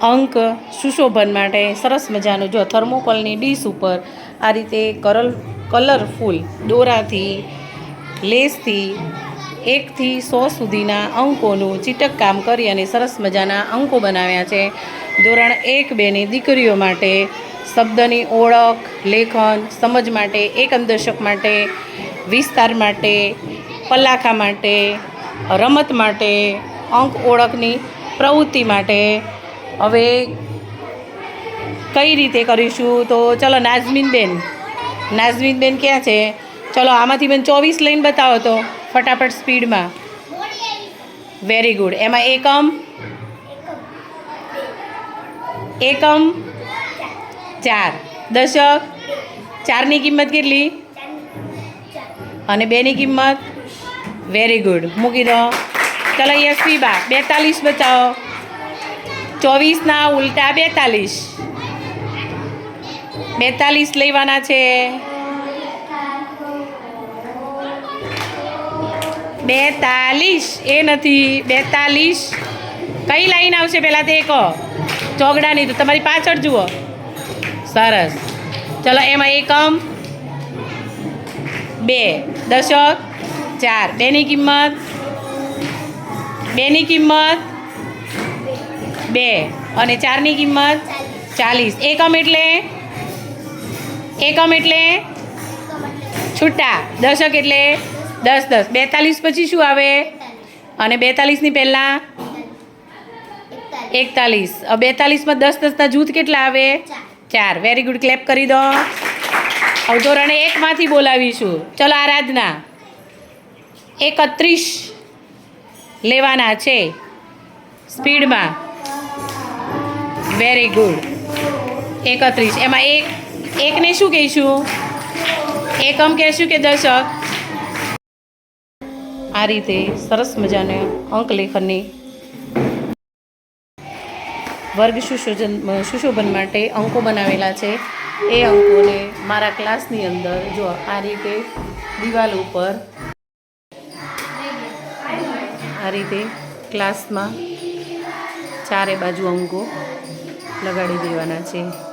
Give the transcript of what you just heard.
અંક સુશોભન માટે સરસ મજાનું જો થર્મોકોલની ડીશ ઉપર આ રીતે કરલ, કલરફુલ દોરાથી, લેસથી, એકથી સો સુધીના અંકોનું ચીટક કામ કરી અને સરસ મજાના અંકો બનાવ્યા છે. ધોરણ એક બેની દીકરીઓ માટે શબ્દની ઓળખ, લેખન, સમજ માટે એકંદર્શક માટે, વિસ્તાર માટે, પલાખા માટે, રમત માટે, અંક ઓળખની પ્રવૃત્તિ માટે હવે કઈ રીતે કરીશું? તો ચલો, નાઝમીનબેન. બેન નાઝમીન બેન ક્યાં છે? ચલો, આમાંથી બેન ચોવીસ લઈને બતાવો તો, ફટાફટ સ્પીડમાં. વેરી ગુડ એમાં એકમ? એકમ? ચાર. દશક? ચારની કિંમત કેટલી? અને બેની કિંમત? વેરી ગુડ મૂકી દો. ચલો યશવી બા બેતાલીસ બચાવો ચોવીસના ઉલટા બેતાલીસ. બેતાલીસ લેવાના છે. બેતાલીસ. એ નથી. બેતાલીસ. કઈ લાઈન આવશે પહેલાં તે કહો ચોગડાની. તો તમારી પાછળ જુઓ. સરસ. ચલો, એમાં એકમ. બે. દશક. ચાર. બેની કિંમત. બેની કિંમત. બે અને ચારની કિંમત ચાલીસ. એકમ એટલે? એકમ એટલે? છૂટા. દશક એટલે? દસ દસ. બેતાલીસ પછી શું આવે? અને બેતાલીસની પહેલાં? એકતાલીસ. બેતાલીસમાં દસ દસના જૂથ કેટલા આવે? ચાર. વેરી ગુડ ક્લેપ કરી દો. હવે ધોરણ એકમાંથી બોલાવીશું. ચલો આરાધના. એકત્રીસ લેવાના છે. સ્પીડમાં. વેરી ગુડ એકત્રીસ. એમાં એક, એકને શું કહીશું? એકમ કહેશું કે દશક આ રીતે સરસ મજાને અંક લેખનની વર્ગ સુશોજન, સુશોભન માટે અંકો બનાવેલા છે. એ અંકોને મારા ક્લાસની અંદર જો આ રીતે દિવાલ ઉપર આ રીતે ક્લાસમાં ચારે બાજુ અંકો લગાડી દેવાના છે.